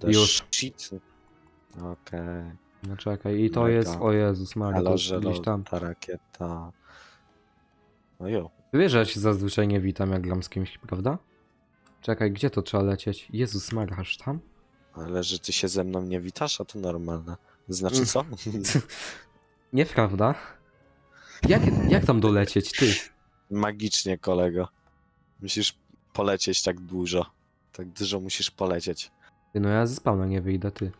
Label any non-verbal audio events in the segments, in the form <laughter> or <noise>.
The Już. shit. Okej. No czekaj, i to Mega. jest, o Jezus Maria, to jest że gdzieś tam. ta rakieta. No jo. Wiesz, że ja się zazwyczaj nie witam, jak gram z kimś, prawda? Czekaj, gdzie to trzeba lecieć? Jezus Maria, aż tam? Ale że ty się ze mną nie witasz, a to normalne. Znaczy co? <laughs> Nieprawda? Jak, jak tam dolecieć, ty? Magicznie, kolego. Musisz polecieć tak dużo. Tak dużo musisz polecieć. Ty, no ja ze spawna nie wyjdę, ty.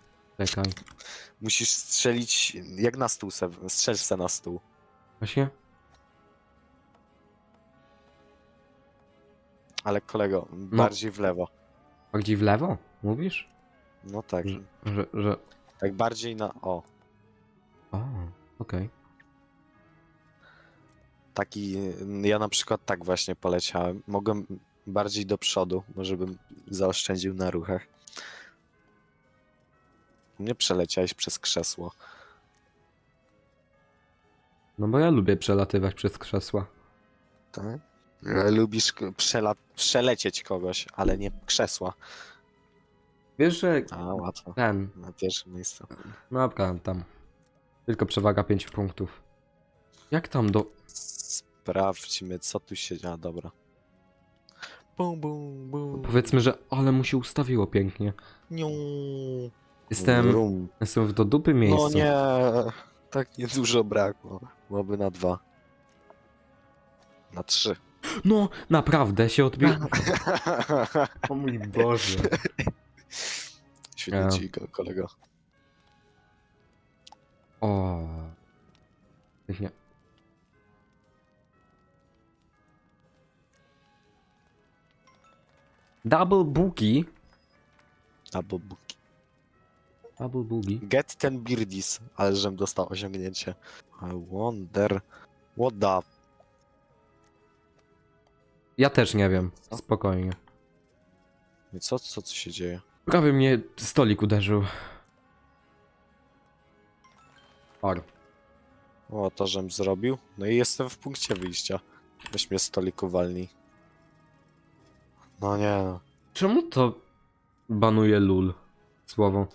Czekaj. Musisz strzelić jak na stół, se, strzel se na stół. Właśnie? Ale kolego, bardziej w lewo. Bardziej w lewo? Mówisz? No tak. Że, że, że... Tak bardziej na. O. O, okej. Taki. Ja na przykład tak właśnie poleciałem. Mogłem bardziej do przodu, może bym zaoszczędził na ruchach. Nie przeleciałeś przez krzesło. No bo ja lubię przelatywać przez krzesła. Tak? Ale Lubisz k- przela- przelecieć kogoś, ale nie krzesła. Wiesz, że A, łatwo. ten... Na pierwszym miejscu. No dobra, tam. Tylko przewaga 5 punktów. Jak tam do... Sprawdźmy, co tu się dzieje. A, dobra. Bum, bum, bum. Powiedzmy, że ale mu się ustawiło pięknie. Niu. Jestem, Brum. jestem w do dupy miejscu. No nie, tak niedużo brakło. Byłoby na dwa. Na trzy. No, naprawdę się odbił. <laughs> O mój Boże. Świetnie ci, ko- kolego. O. Nie. Double boogie. Albo buki. Double boogie. Get ten Birdis, ale żem dostał osiągnięcie. I wonder... What the... Ja też nie wiem. Co? Spokojnie. Co, co tu się dzieje? Prawie mnie stolik uderzył. Or. O, to żem zrobił. No i jestem w punkcie wyjścia. Weź mnie stoliku walnij. No nie no. Czemu to banuje lul? Słowo.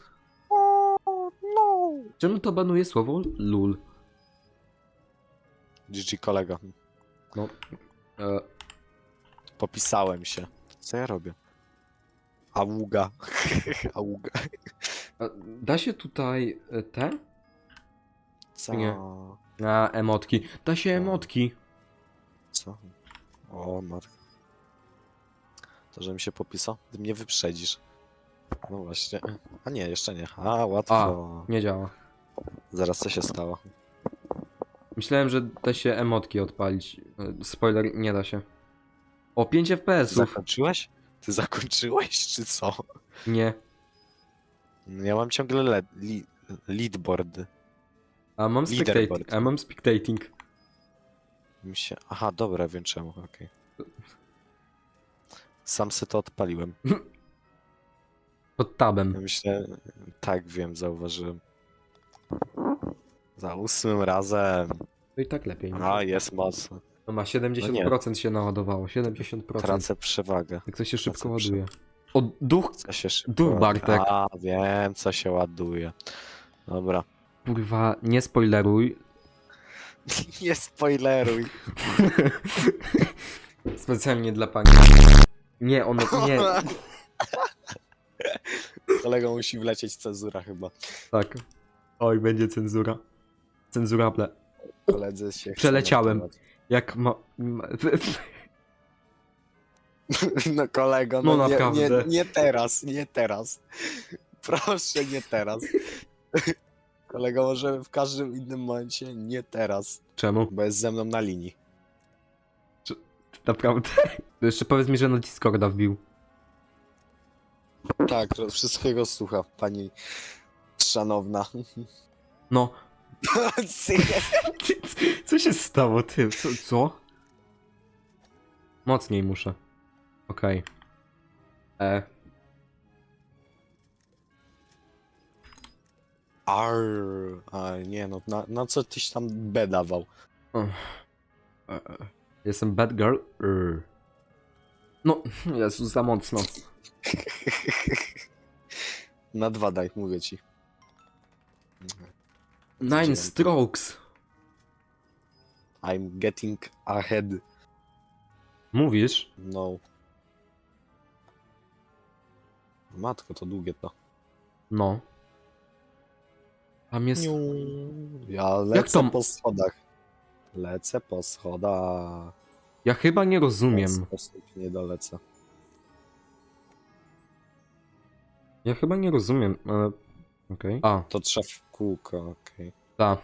Czemu to banuje słowo lul? GG kolego. No. E, Popisałem się. Co ja robię? Aługa. Aługa. <laughs> a da się tutaj e, te? Co? Nie. A, emotki. Da się emotki. Co? O, matko. To, że mi się popisał? Ty mnie wyprzedzisz. No właśnie. A nie, jeszcze nie. A, łatwo. Nie działa. Zaraz co się stało? Myślałem, że da się emotki odpalić. E, Spoiler, nie da się. O, 5 FPS-ów. Zakończyłeś? Ty zakończyłeś, czy co? Nie. Ja mam ciągle led, li, leadboard. A mam Leaderboard. spectating. A mam spectating. Mi się... Aha, dobra, wiem czemu, okej. Sam se to odpaliłem. <laughs> Pod Ja tabem. myślę... Tak, wiem, zauważyłem. Za ósmym razem. To i tak lepiej. A, jest mocno. No ma 70% się naładowało. 70%. Tracę przewagę. Jak to się szybko Tracę ładuje. O, duch. Co się szybko... Duch Bartek. A, wiem, co się ładuje. Dobra. Kurwa, nie spoileruj. <laughs> Nie spoileruj. <laughs> Specjalnie dla pani. Nie, ono, nie. <laughs> Kolego musi wlecieć cenzura chyba. Tak. Oj, będzie cenzura. Cenzurable. Koledzy się chcą Przeleciałem. Jak ma... ma <laughs> No kolego, No no, nie, nie, naprawdę. nie teraz, nie teraz. <laughs> Proszę, nie teraz. <laughs> Kolego, może w każdym innym momencie, nie teraz, Czemu? bo jest ze mną na linii. Naprawdę? To jeszcze powiedz mi, że na Discorda wbił. Tak, to wszystkiego słucha pani szanowna. No. <laughs> Co się stało, ty? Co? co? Mocniej muszę. Okej. E. Arr, a nie no, na, na co tyś tam B dawał? e, e. Jestem bad girl? No, Jezu, za mocno. <laughs> Na dwa daj, mówię ci. Nine strokes. I'm getting ahead. Mówisz? No. Matko, to długie to. No. Tam jest... Niu. Ja lecę to- po schodach. Lecę po schodach. Ja chyba nie W ten rozumiem. sposób nie dolecę. Ja chyba nie rozumiem, ale... Okej. A, To trzeba w kółko, okej. ta.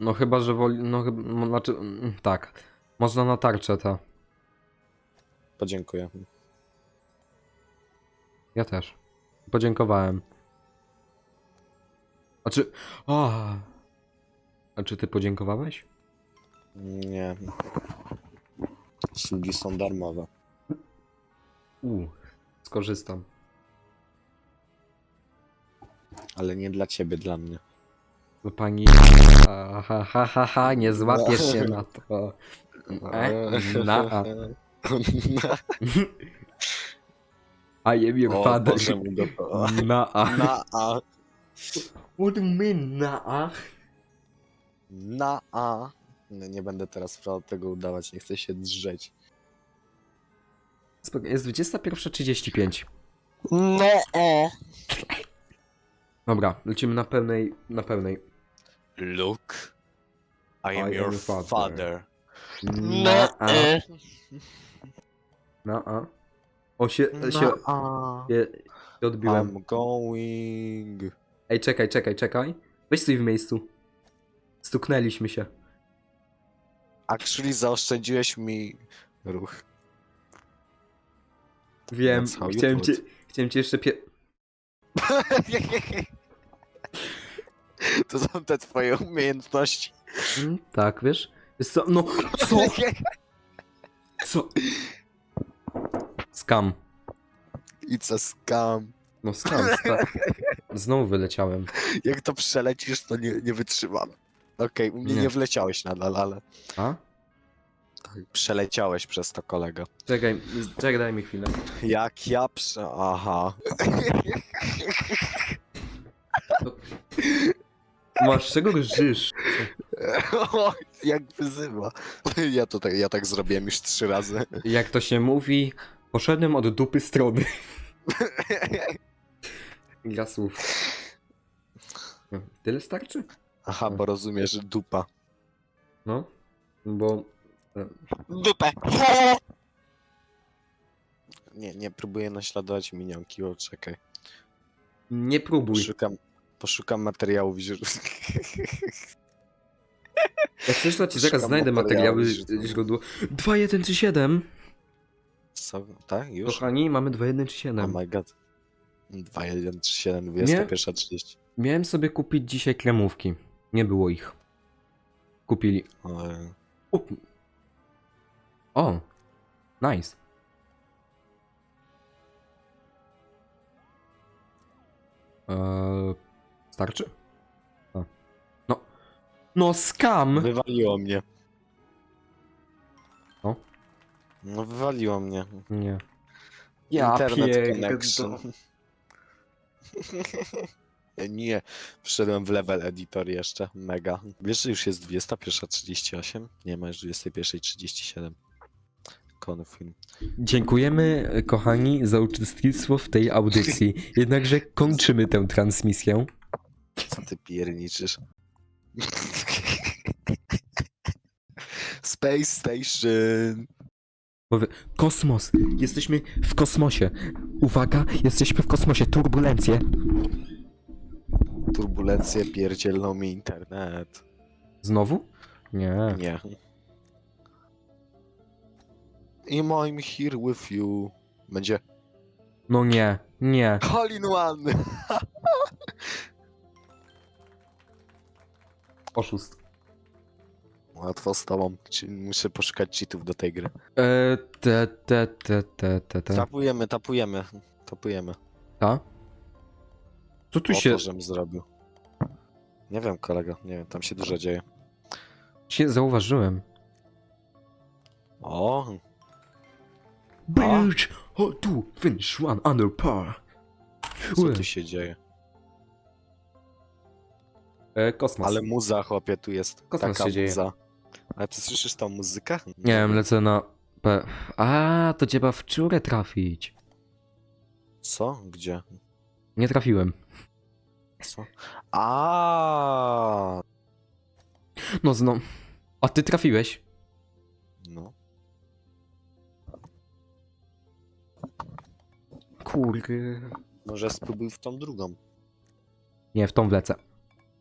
No chyba, że woli... No chyba... No, znaczy... mm, Tak. Można na tarczę, ta. Podziękuję. Ja też. Podziękowałem. A czy... A, A czy ty podziękowałeś? Nie. Usługi są darmowe. U, skorzystam. Ale nie dla ciebie, dla mnie. No pani... Ha, ha, ha, ha, ha, nie złapiesz się na to. E, na a. I am your O father. Boże. Na a. Na A. What do you mean na a? Na A. No, nie będę teraz fra- tego udawać, nie chcę się drzeć. Spoko- Jest 21.35. No A. Dobra, lecimy na pełnej, na pełnej. Luke. I am I am your father. father. Na a. Na a. O się, się, A. się, się odbiłem. I'm going. Ej, czekaj, czekaj, czekaj. Weź stój w miejscu. Stuknęliśmy się. Actually zaoszczędziłeś mi ruch. Wiem, That's how you chciałem cię, chciałem cię jeszcze pie... <laughs> <laughs> <laughs> To są te twoje umiejętności. Mm, tak, wiesz? Wiesz co? No, co? <laughs> Co? Skam. It's a scam. No skam, tak. Znowu wyleciałem. Jak to przelecisz, to nie, nie wytrzymam. Okej, u mnie Nie. nie. wleciałeś nadal, ale A? tak, przeleciałeś przez to kolega. Czekaj, czekaj, daj mi chwilę. Jak ja prze... Aha. <laughs> Masz czego rżysz? <laughs> O, Jak wyzywa. Ja to tak, ja tak zrobiłem już trzy razy. Jak to się mówi, poszedłem od dupy strony. <laughs> Gra słów. Tyle starczy? Aha, bo rozumiesz, że dupa. No, bo... Dupę! Nie, nie próbuję naśladować minionki, o czekaj. Nie próbuj. Poszukam, poszukam materiałów źródeł. <laughs> Jak chcesz, zaraz Szukam znajdę materiały materiału, źródło. 2137! Co? Tak? Już? Kochani, mamy Oh 2137. my god. 2, 1, 3, 7, 21, 30. Miałem sobie kupić dzisiaj kremówki. Nie było ich. Kupili. O, o. nice. Eee, starczy? A. No. No skam! Wywaliło mnie. O? No wywaliło mnie. Nie. Ja Internet connection. <laughs> Nie, wszedłem w level editor jeszcze, mega. Wiesz, że już jest 21.38? Nie ma już 21.37. Confirm. Dziękujemy, kochani, za uczestnictwo w tej audycji. <laughs> Jednakże kończymy tę transmisję. Co ty pierniczysz? Space Station! Kosmos. Jesteśmy w kosmosie. Uwaga, jesteśmy w kosmosie. Turbulencje. Turbulencje pierdzielną mi internet. Znowu? Nie. Nie. I I'm here with you. Będzie No nie, nie. all in one. <laughs> Oszust. Łatwo z tobą. Muszę poszukać cheatów do tej gry. E, te, te, te, te, te, te. Tapujemy, tapujemy. Tapujemy. Ta? Co tu o się, żem zrobił. Nie wiem, kolego. Nie wiem, tam się dużo dzieje. się zauważyłem? O, Bitch! O, tu, finish one under par. co Ue. tu się dzieje? E, kosmos. Ale muza, chłopie, tu jest Kosmos taka się dzieje. muza. Ale ty słyszysz tą muzykę? Nie wiem, lecę na P. A, to trzeba w dziurę trafić. Co? Gdzie? Nie trafiłem. Co? A, No zno. A ty trafiłeś? No. Kurde. Może spróbuj w tą drugą. Nie, w tą wlecę.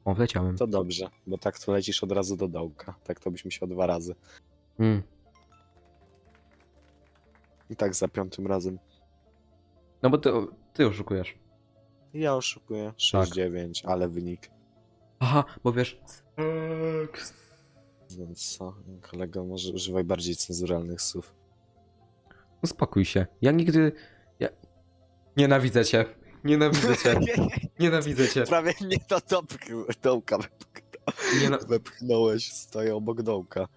O, wleciałem. To dobrze, bo tak to lecisz od razu do dołka. Tak to byś musiał dwa razy. Mm. I tak za piątym razem. No bo ty, ty oszukujesz. Ja oszukuję. Tak. 6-9, ale wynik. Aha, bo wiesz. Więc co? Kolego, może używaj bardziej cenzuralnych słów. Uspokój się. Ja nigdy. Ja... Nienawidzę cię. Nienawidzę cię. <laughs> Nienawidzę cię. Prawie mnie do dopki, dołka wepchnąłeś. Nie na... wepchnąłeś. Stoję obok dołka.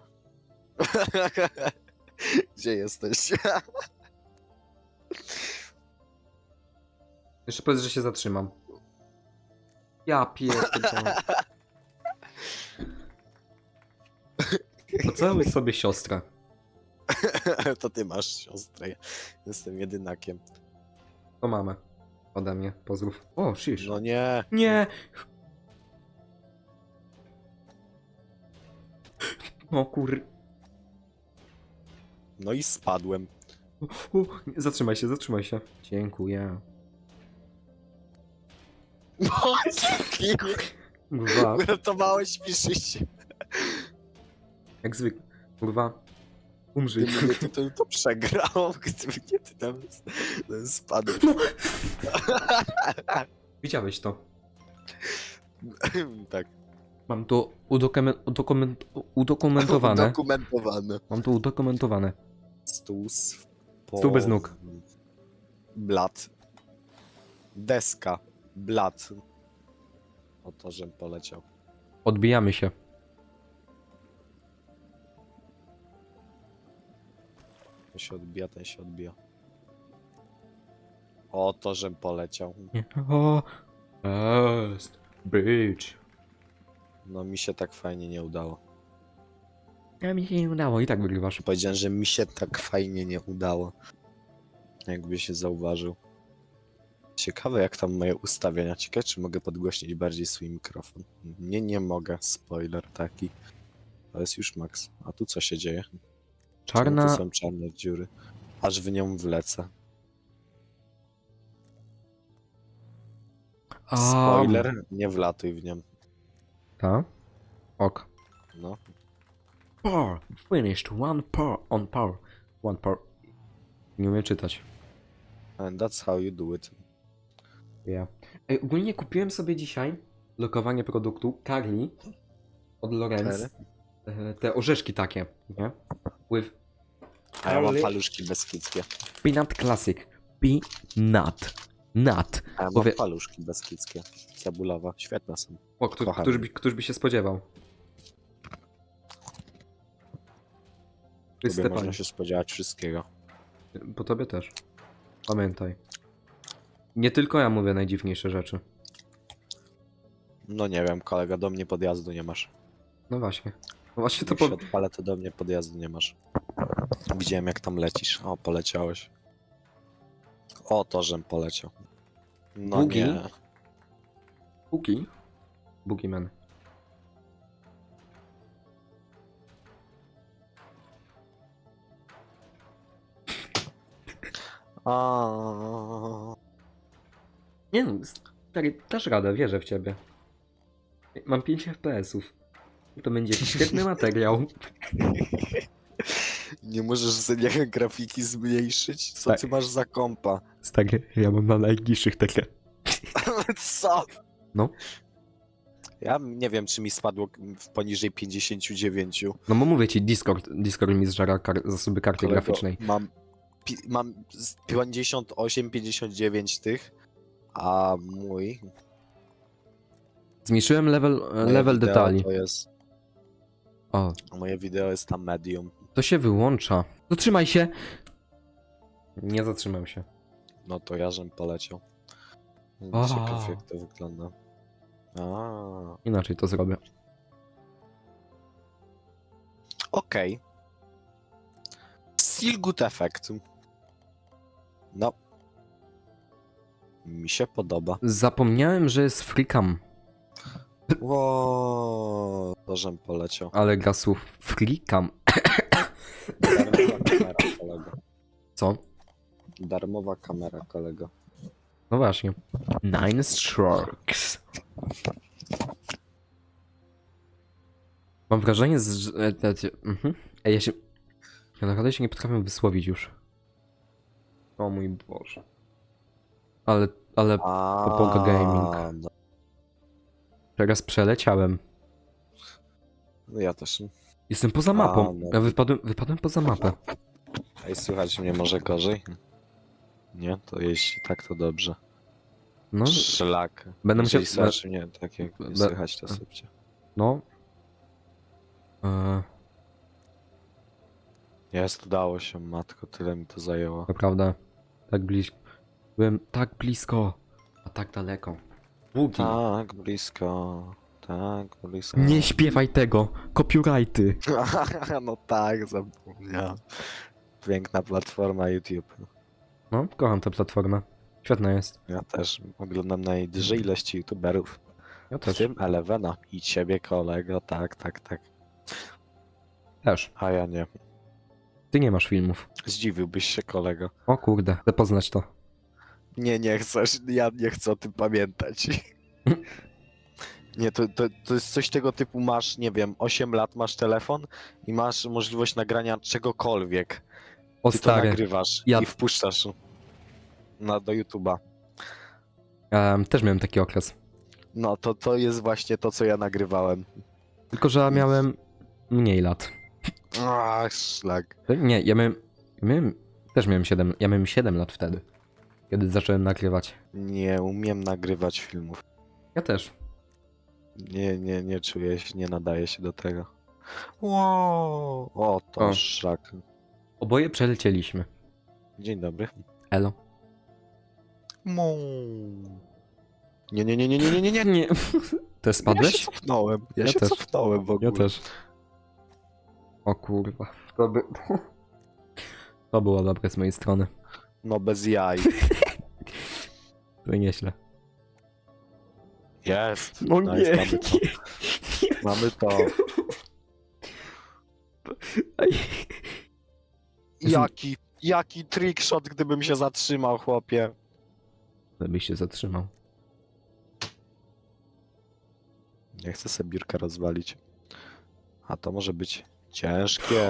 <laughs> Gdzie jesteś? <laughs> Jeszcze powiedz, że się zatrzymam. Ja pierdolę. Pocałuj sobie siostrę. to ty masz siostrę. Jestem jedynakiem. To mamę. Ode mnie. Pozdrów. O, shish. No nie. Nie! O kur... No i spadłem. Nie, zatrzymaj się, zatrzymaj się. Dziękuję. Boże, Kurwa, uratowałeś mi życie. jak zwykle. Kurwa. Umrzyj. Gdyby nie ty, to, to przegrał. <laughs> Gdyby nie ty, tam tam spadł. No. <laughs> Widziałeś to. <laughs> tak. Mam to udokument, udokument, udokumentowane. Udokumentowane. Mam to udokumentowane. Stół z... Stół bez nóg. Blat. Deska. Blat. O to, żem poleciał. Odbijamy się. To się odbija, ten się odbija. O to, żem poleciał. O, jest. Bitch. No mi się tak fajnie nie udało. Ja mi się nie udało i tak wygrywasz. Powiedziałem, że mi się tak fajnie nie udało. Jakby się zauważył. Ciekawe jak tam moje ustawienia. Ciekawe czy mogę podgłośnić bardziej swój mikrofon. Nie, nie mogę. Spoiler taki. To jest już max. A tu co się dzieje? Czemu Czarna. Tu są czarne dziury. Aż w nią wlecę. A, Spoiler, nie wlatuj w nią. Ta? Ok. No. Par. Finished. One par. On par. One par. Nie umiem czytać. And that's how you do it. Ja. Ej, ogólnie kupiłem sobie dzisiaj lokowanie produktu Carly od Lorenz. E, Te orzeszki takie, nie? With A ja mam paluszki beskidzkie. Peanut Classic. Peanut. Nut. A ja mam Powie- paluszki beskidzkie. Cebulowa. Świetne są. O, któ- Kocham. któż, by, któż by się spodziewał? Ty Tobie Stefan, można się spodziewać wszystkiego. po tobie też. Pamiętaj. Nie tylko ja mówię najdziwniejsze rzeczy. No nie wiem, kolega, do mnie podjazdu nie masz. No właśnie. No właśnie to Jak się po... odpalę, to do mnie podjazdu nie masz. Widziałem jak tam lecisz. O, poleciałeś. O, to, żem poleciał. No Bugi? nie. Buki? Boogeyman. Nie no, stary, dasz radę, wierzę w ciebie. Mam 5 FPS-ów. To będzie świetny <laughs> materiał. Nie możesz sobie grafiki zmniejszyć? Co Tak. ty masz za kompa? Stary, ja mam na najniższych takie. <laughs> Co? No. Ja nie wiem, czy mi spadło w poniżej 59. No bo mówię ci, Discord, Discord mi zżera kar zasoby karty Kolego, graficznej. Mam, pi, mam z 58, 59 tych, a mój Zmniejszyłem level, moje level wideo detali. To jest, O, moje wideo jest tam medium. To się wyłącza. Zatrzymaj się! Nie zatrzymam się. No to ja żem poleciał. A. Ciekaw jak to wygląda. A, Inaczej to zrobię. Okej. Still good effect. No. Mi się podoba. Zapomniałem, że jest freecam, Ło, to żem poleciał. ale gra słów freecam. Darmowa kamera, kolego. Co? Darmowa kamera, kolego. No właśnie. Nine strokes. Mam wrażenie, że... e, Mhm. Ej, ja się... Ja naprawdę się nie potrafię wysłowić już. O mój Boże. Ale, ale Popoga Gaming. No, teraz przeleciałem. no ja też. Jestem poza mapą. no. Ja wypadłem, wypadłem poza mapę. Ej, słychać mnie może gorzej? Nie? To jeśli tak, to dobrze. No, Szlak. będę musiał... Jeżeli słychać mnie tak jak be- słychać, to sypcie. No. E, Jest, udało się, matko, tyle mi to zajęło. naprawdę. Tak blisko. Byłem tak blisko, a tak daleko. Bugi. Tak, blisko. Tak. Nie śpiewaj tego! Copyrighty! <laughs> no tak, zapomniałem. Piękna platforma YouTube. No, kocham tę platformę. Świetna jest. Ja też oglądam najwyżej ilości YouTuberów. Ja W też. tym Elevena i ciebie, kolego, tak, tak, tak. Też. A ja nie. Ty nie masz filmów. Zdziwiłbyś się, kolego. O kurde, chcę poznać to. Nie, nie chcesz, ja nie chcę o tym pamiętać. <laughs> Nie, to, to, to jest coś tego typu, masz, nie wiem, 8 lat, masz telefon i masz możliwość nagrania czegokolwiek. O Ty to stary, nagrywasz ja- i wpuszczasz na, do YouTube'a. em, też miałem taki okres. No, to, to jest właśnie to, co ja nagrywałem. Tylko, że ja miałem mniej lat. Ach, szlak. Nie, ja miałem, ja miałem też miałem 7, ja miałem 7 lat wtedy, kiedy zacząłem nagrywać. Nie umiem nagrywać filmów. Ja też. Nie, nie, nie czuję się, nie nadaje się do tego. Wow. O, to O. szlak. Oboje przelecieliśmy. Dzień dobry. Elo. Mu. Nie, nie, nie, nie, nie, nie, nie, nie. Nie. <laughs> Też Ja spadłeś? się cofnąłem. Ja, Ja się też. cofnąłem w ogóle. Ja też. O kurwa. To by... To było dobre z mojej strony. No bez jaj. <laughs> To nieźle. Jest. No Nice, nie, Mamy to. Mamy to. Jaki, jaki trickshot, gdybym się zatrzymał, chłopie. Żebyś się zatrzymał. Nie chcę sobie biurka rozwalić. A to może być ciężkie.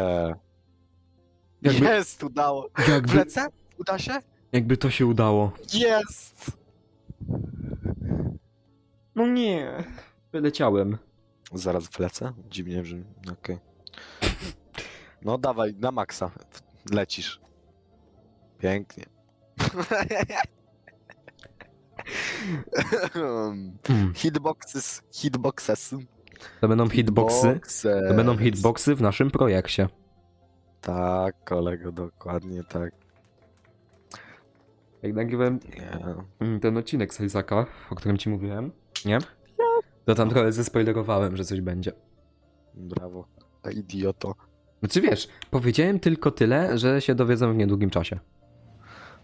Jakby- Jest, udało. Jakby, Wlecę? Uda się? jakby to się udało. Jest! No nie. Wyleciałem. Zaraz wlecę? Dziwnie brzmi. Okej. No dawaj, na maksa. Lecisz. Pięknie. Mm. Hitboxes, hitboxes. To będą hitboxy. Boxes. To będą hitboxy w naszym projekcie. Tak, kolego, dokładnie tak. Jak nagrywałem Nie. mm, ten odcinek z Isaaca, o którym ci mówiłem, nie? To tam trochę zespoilerowałem, że coś będzie. Brawo. A idioto. Znaczy wiesz, powiedziałem tylko tyle, że się dowiedzą w niedługim czasie.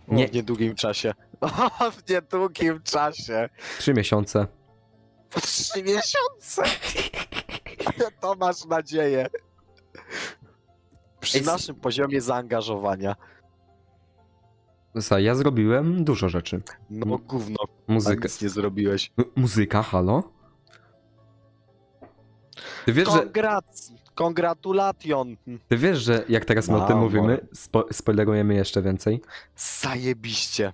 O, Nie. W niedługim czasie. <laughs> O, w niedługim czasie. Trzy miesiące. Trzy miesiące. <laughs> To masz nadzieję. Przy Ej, s- naszym poziomie zaangażowania. Słuchaj, ja zrobiłem dużo rzeczy. No gówno, a Muzyka. nic nie zrobiłeś. M- Muzyka, halo? Ty wiesz, że, kongratulation. ty wiesz, że jak teraz my o tym mówimy, spo, spoilerujemy jeszcze więcej? Zajebiście.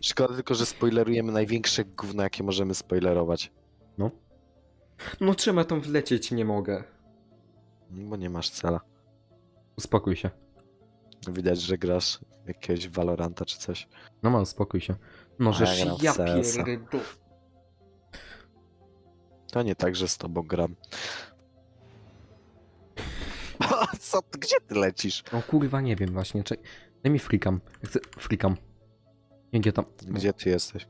Szkoda tylko, że spoilerujemy największe gówno, jakie możemy spoilerować. No trzeba tam wlecieć, nie mogę. Bo nie masz cela. Uspokój się. Widać, że grasz jakiegoś Valoranta czy coś. No mam, uspokój się. Żeż ja gram w ja CS-a. pierdolę. To nie tak, że z tobą gram. <laughs> Co, ty- gdzie ty lecisz? O kurwa, nie wiem właśnie. Czek... Daj mi frikam. Ja chcę... Frikam. Nie, Gdzie tam? Gdzie ty jesteś?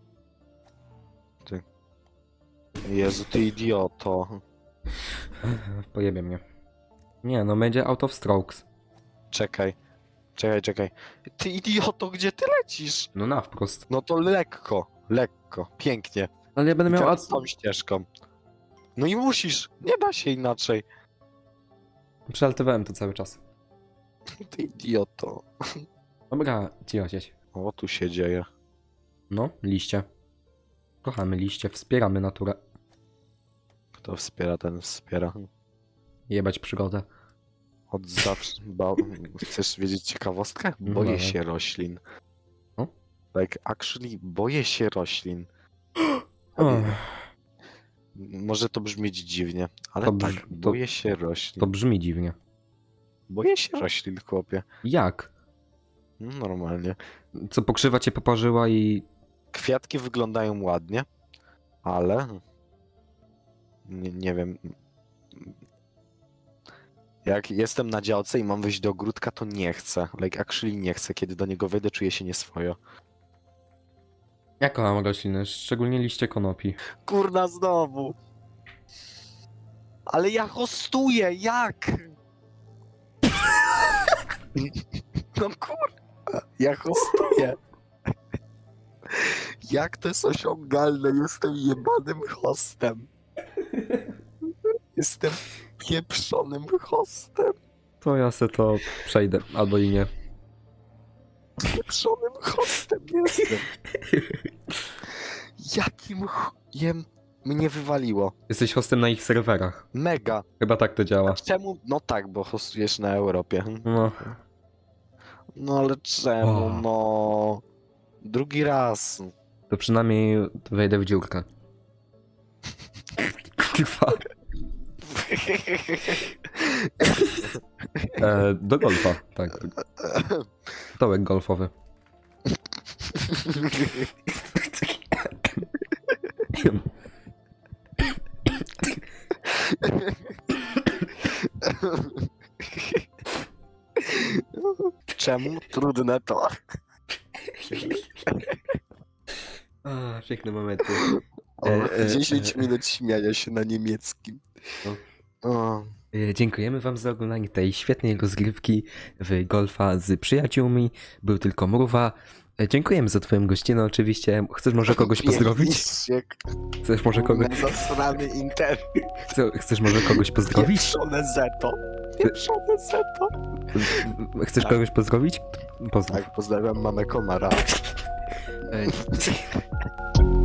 Jezu, ty idioto. Pojebie mnie. Nie, no będzie out of strokes. Czekaj. Czekaj, czekaj. Ty idioto, gdzie ty lecisz? No na wprost. No to lekko, lekko, pięknie. Ale ja będę I miał... teraz tą ścieżką. No i musisz, nie da się inaczej. Przelatywałem to cały czas. Ty idioto. Dobra, cicho siedź. O, tu się dzieje. No, liście. Kochamy liście, wspieramy naturę. Kto wspiera, ten wspiera. Jebać przygodę. Od zawsze. Ba... Chcesz wiedzieć ciekawostkę? No Boję dawaj. się roślin. O? Like, actually, boję się roślin. Może to brzmieć dziwnie, ale To tak, brz- to- boję się roślin. to brzmi dziwnie. Boję się roślin, chłopie. Jak? No, Normalnie. Co pokrzywa cię poparzyła i... Kwiatki wyglądają ładnie, ale nie, nie wiem. Jak jestem na działce i mam wyjść do ogródka, to nie chcę. Like actually nie chcę. Kiedy do niego wejdę, czuję się nieswojo. Ja kocham rośliny, szczególnie liście konopi. Kurna znowu. Ale ja hostuję, jak? No kurwa, ja hostuję. Jak to jest osiągalne? Jestem jebanym hostem. Jestem pieprzonym hostem. To ja se to przejdę, albo i nie. Pieprzonym hostem jestem. <laughs> Jakim chujem mnie wywaliło? Jesteś hostem na ich serwerach. Mega. Chyba tak to działa. Czemu? No tak, bo hostujesz na Europie. No, No ale czemu? O. No. Drugi raz. to przynajmniej wejdę w dziurkę. <laughs> Kurwa. E, do golfa, tak. Dołek golfowy. Czemu? Trudne to. A, piękne momenty. O, E, e, 10 e. minut śmiania się na niemieckim. O. E, Dziękujemy Wam za oglądanie tej świetnej rozgrywki w golfa z przyjaciółmi. Był tylko mruwa. E, Dziękujemy za Twoją gościnę oczywiście. Chcesz może kogoś <laughs> pozdrowić? Chcesz może kogoś, Zasrany internet. chcesz może kogoś pozdrowić? Pieprzone zeto. Pieprzone zeto. Chcesz kogoś pozdrowić? Tak, pozdrawiam mamę Komara. E, <laughs>